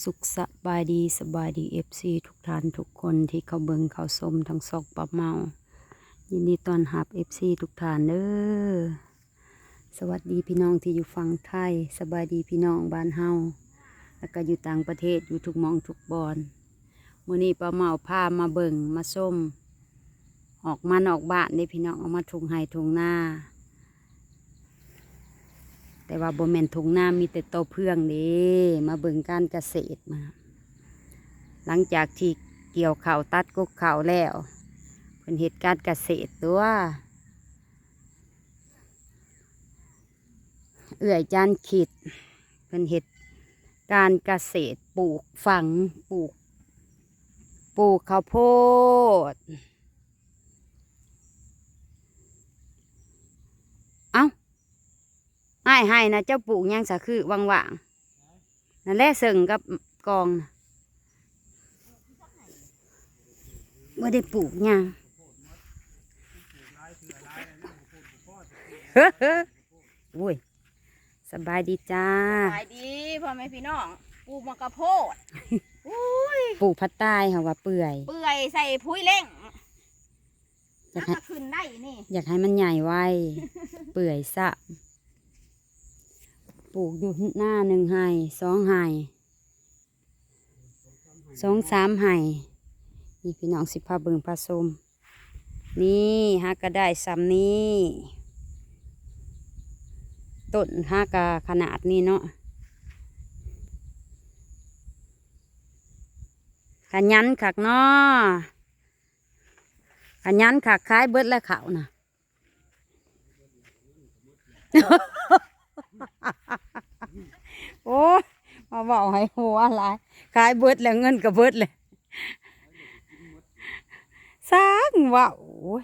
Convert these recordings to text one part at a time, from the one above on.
สุขสบายดีสบายดีเอฟซีทุกท่านทุกคนที่เขาเบิงเขาสมทั้งซอกปะเมา ยินดีต้อนรับเอฟซีทุกท่านเด้อสวัสดีพี่น้องที่อยู่ฝั่งไทย สบายดีพี่น้องบ้านเฮาแล้วก็อยู่ต่างประเทศอยู่ทุกมองทุกบอนมื้อนี้ป้าเมาพามาเบิงมาส้ม ออกมานออกบ้านได้พี่น้องออกมาทุงไห้ทุงหน้า แต่ว่าบ่แม่นทุงหน้ามีแต่โตวเพื่องเด้มาเบิ่งการเกษตรมา หลังจากที่เกี่ยวข้าวตัดกกข้าวแล้วเพิ่นเฮ็ดการเกษตรตัวเอื่อยจานขิดเพิ่นเฮ็ดการเกษตรปลูกฝังปลูก ปลูกข้าวโพด เอ้า อ้าย ให้นะเจ้าปลูกหยังสะคือว่างๆนั่นแหละเสิงกับกองนะไม่ได้ปลูกหยังเฮ้อโอ้ยสบายดีจ้าขายดีพ่อแม่พี่น้องปลูกมะกระโพดอุ้ยปลูกผัดใต้ค่ะว่าเปื่อย เปื่อยใส่พุ้ยเล่งอยากถ้าให้ก็ขึ้นได้นี่ อยากให้มันใหญ่ไวเปื่อยสะ ปลูกอยู่หน้าหนึ่งไห่สองไห่สองสามไห่นี่พี่น้องสิพาเบิงผสมนี่ฮักก็ได้ซ้ำนี้ต้นฮักกะขนาดนี้เนาะขยันขักเนาะขยันขักคล้ายเบิดและเขาวน่ะ โอ้ยมาบอกให้หัวอะไรขายเบิดแล้วเงินก็เบิดเลยสร้างว่าโอ้ย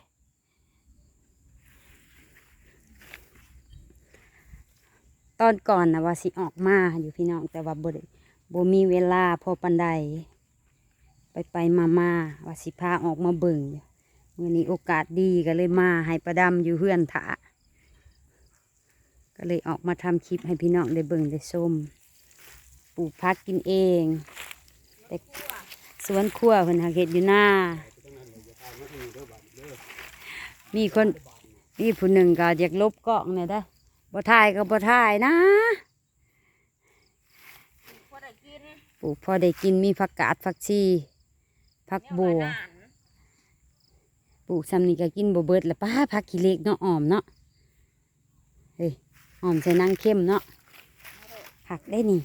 ตอนก่อนนะว่าสิออกมาอยู่พี่น้องแต่ว่าบ่ได้บ่มีเวลาพอปันใดไปไปมามาว่าสิพาออกมาเบิ่งอยู่มื่อนี้โอกาสดีก็เลยมาให้ประดำอยู่เฮือนถา ก็เลยออกมาทำคลิปให้พี่น้องได้เบิ่งได้ชมปลูกพักกินเอง แต่สวนครัวเพิ่นหาเห็ดอยู่หน้า มีคนมีผู้หนึ่งก็อยากลบกล้องเนี่ยได้บ่ถ่ายก็บ่ถ่ายนะปลูกพอได้กินมีผักกาดผักชีผักบัวปลูกซ้ำนี่ก็กินบ่เบิดละป้าผักขี้เล็กเนาะอ่อมเนาะ ฮ้ยอ่อมใส่นางเข้มเนาะผักได้นี่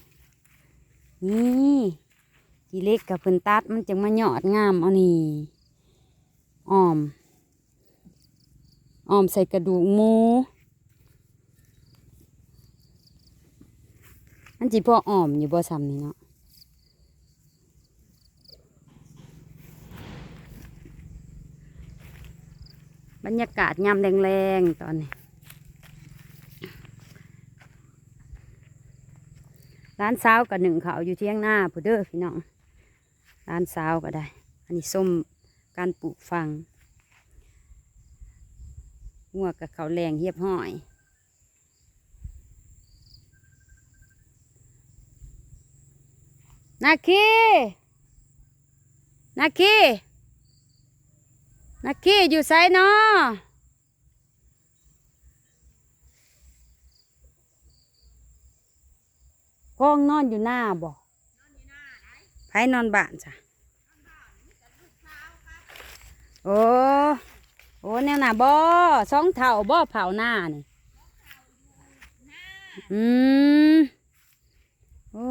นี่ขี้เล็กกับเพิ่นตัดมันจังมาหยอดงามเอานี่ออมออมใส่กระดูกหมู อันจีพ่อออมอยู่บ่ซ้ำนี่เนาะบรรยากาศยามแรงๆตอนนี้ ร้านสาวกับหนึ่งเขาอยู่เที่ยงหน้าผู้เด้อพี่น้องร้านสาวก็ได้ อันนี้ส้มการปลูกฟังงัวกับเขาแรงเฮียบห้อยนาคีนาคีนักกี้อยู่ไซเนาะ กองนอนอยู่หน้าบ่ไผนอนบ้านจ้ะโอ้โอ้แนวหน้าบ่สองเท่าบ่เผาหน้านี่อืมโอ้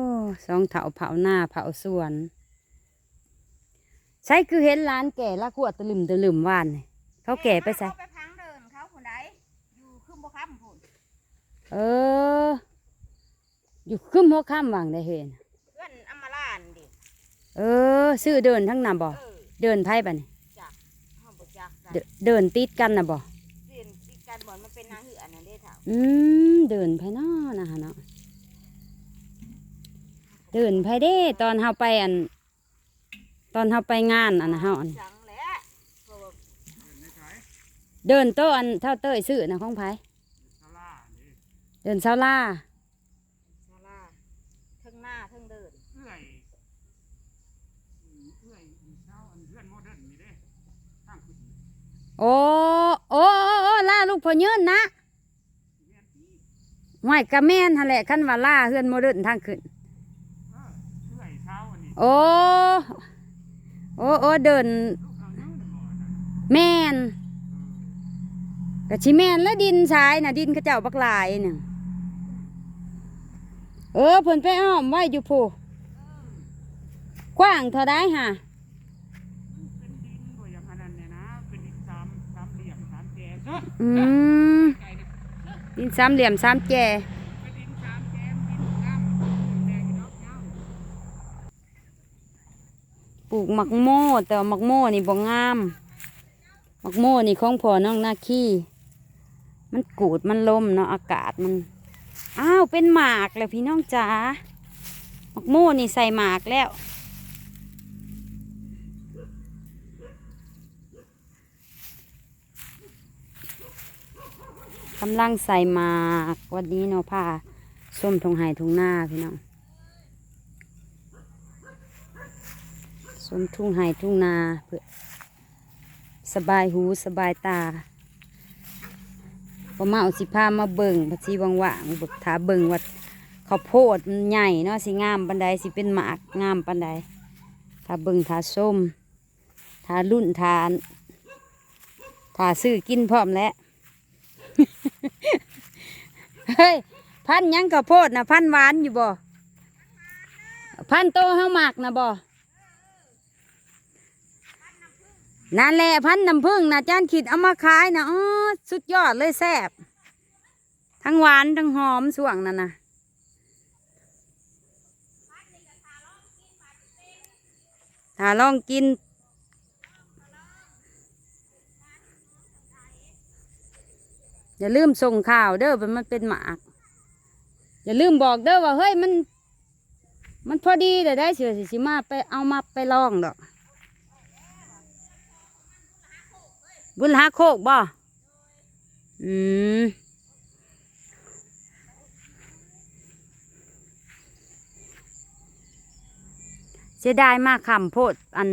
สองเท่าเผาหน้าเผาสวน ใช่คือเห็นร้านแก่ละขวดตะลึมตะลึมว่านนี่เขาแก่ไปใส่เขาไปพังเดินเขาคนใดอยู่ขึ้นบ่ค้ำพุ่นเออ อยู่ขึ้นหัวข้ามวางได้เห็นเพื่อนอำมาลานดิเออ ซื้อเดินทั้งนั้นบ่เออเดินไพ่ปะนี่จักเฮาบ่จักจ้ะเดเดินติดกันนะบ่เรียนที่การบ่อนมันเป็นนางเหืออันนั้นเด้เฒ่าอืมเดินไพ่นอนะฮะเนาะเดินไพ่เด้ ตอนเฮาไปอัน ตอนเฮาไปงานอันนะเฮาอันจังแหละเพราะว่าเดินโตะอันเท่าเต้ยซื้อนะของไผเดินเซาล่าศาลาเทั้งหน้า เทิงเดิน เอื้อยอืมเอื้อยอีเช้าอันเพื่อน โอ้โอ้โอ้ล่าลูกพ่อยืนนะเรียนที่ห้วยกะแม่นแหละคันว่าล่าเฮือนโมเดิร์นทางขึ้นโอ้โอ้โอ้เดินลูกเอาเนื้อหมนแม่นกะชิแม่นแล้วดินชายน่ะดินเขาเจ้าบักลายหนึ่งเออเพิ่นไปอ้อมไว้อยู่ผู้ กว้างเท่าได้ฮะเป็นดินบ่อย่างนั้นเนี่ยนะเป็นดินสามสามเหลี่ยมสามแกเนอะอืมไก่เนี่ยดินสามเหลี่ยมสามแจเป็นดินสามแกดินงามแดงดอกเงาปลูกหมักโม่ แต่ว่าหมักโม่นี่บ่งามหมักโม่นี่ของพ่อน้องนาคีมันกูดมันลมเนาะอากาศมันอ้าวเป็นหมากแล้วพี่น้องจ๋าหมักโม่นี่ใส่หมากแล้ว กำลังใส่หมากวันนี้เนาะผ้าส้มทงไห้ทงหน้าพี่น้องส้มทุ่งไห้ทุ่งนาเพื่อสบายหูสบายตาพอมาเอาสิพามาเบิ่งพัชีว่างเบิกถาเบิ่งว่าข้าวโพดมันใหญ่เนาะสิงามปันใดสิเป็นหมากงามปันใดถาเบิ่งถาส้มถารุ่นทานถาซื้อกินพร้อมแล้ว เฮ้ยพันยังข้าวโพดนะพันหวานอยู่บ่พันโตเฮาหมักนะบ่นั่นแหละพันน้ำผึ้งนะจานขีดเอามาขายนะอ๋อสุดยอดเลยแซ่บทั้งหวานทั้งหอมส่วงนั่นนะถ้าลองกิน อย่าลืมส่งข่าวเด้อมันมันเป็นหมากอย่าลืมบอกเด้อว่าเฮ้ยมัน มันพอดีแต่ได้เสือสิสิมาไปเอามาไปลองดอก บุญหาโคกบ่อืมเสียดายมากคำโพดอัน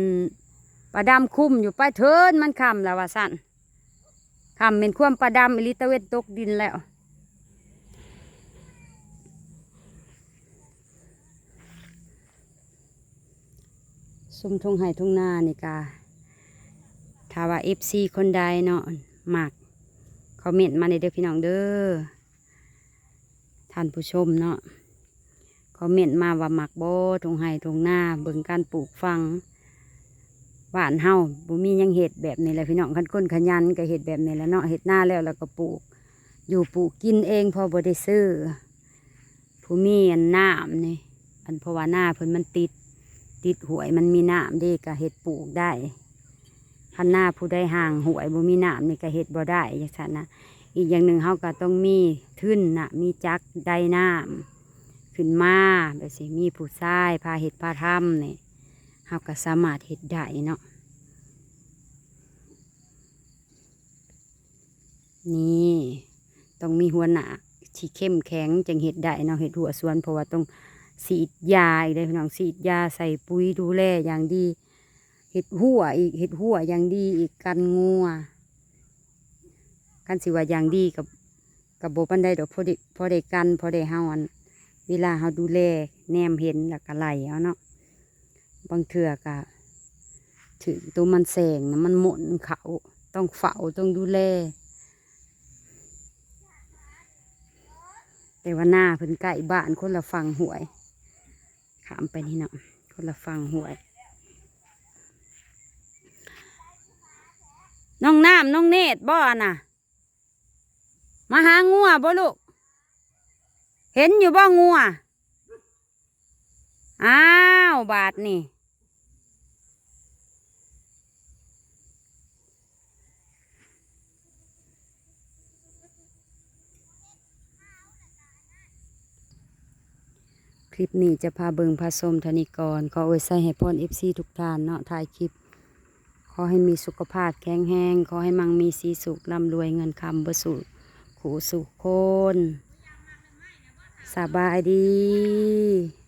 ประดำคุ้มอยู่ไปเทินมันคำแล้วว่าสั่น คำเป็นความประดำอิลิตเวนตกดินแล้วซุมทงไห้ทงนานี่กาถ้าว่าเอฟซีคนใดเนาะมากคอมเมนต์มาในเด้อพี่น้องเด้อท่านผู้ชมเนาะคอมเมนต์มาว่าหมักโบทงไห้ทงนาเบิ่งการปลูกฟัง หวานเฮาบ่มียังเห็ดแบบนี้แหละพี่น้องคันก้นขยันก็เห็ดแบบนี้แหล้วเนาะเห็ดหน้าแล้วแล้วก็ปลูก อยู่ปลูกกินเองพอบ่ได้ซื้อผู้มีอันน้ำนี่อันเพราะว่าหน้าเพิ่นมันติด ติดหวยมันมีน้ำด้ก็เห็ดปลูกได้คันหน้าผู้ใดห่างหวยบ่มีน้ำนี่ก็เห็ดบ่ได้อย่างนั้นนะอีกอย่างหนึ่งเฮาก็ต้องมีทึ่นนะมีจักได้น้ำขึ้นมาแบบสิมีผู้ชายพาเห็ดพาทำนี่ เฮาก็สามารถเฮ็ดได้เนาะนี่ต้องมีหัวหน้าที่เข้มแข็งจังเฮ็ดได้เนาะเฮ็ดหัวสวนเพราะว่าต้องสีดยาอีกเลยพี่น้องสีดยาใส่ปุ๋ยดูแลอย่างดีเฮ็ดหัวอีกเฮ็ดหัวอย่างดีอีกกันงัวกันสิว่าอย่างดีกับกับโบปันไดดอกพอได้พอได้กันพอได้เฮาอันเวลาเฮาดูแลแนมเห็นแล้วก็ไล่เอาเนาะ บางเถื่อกะถึงตัวมันแสงนะมันหมุนเขาต้องเฝ้าต้องดูแลแต่ว่าหน้าเพิ่นใกล้บ้านคนละฝั่งหวย ขามไปนี่เนาะคนละฝั่งหวย น้องน้ำน้องเนตรบ่อน่ะ มาหางัวบ่ลูก เห็นอยู่บ่งัว อ้าว บาทนี่ ลิปนี้จะพาเบิงพาสมธนิกร ขออวยใส่ให้พรเอฟซีทุกท่านเนาะถ่ายคลิป ขอให้มีสุขภาพแข็งแรงขอให้มังมีสีสุขร่ำรวยเงินคำบสุขูสุขคน สบายดี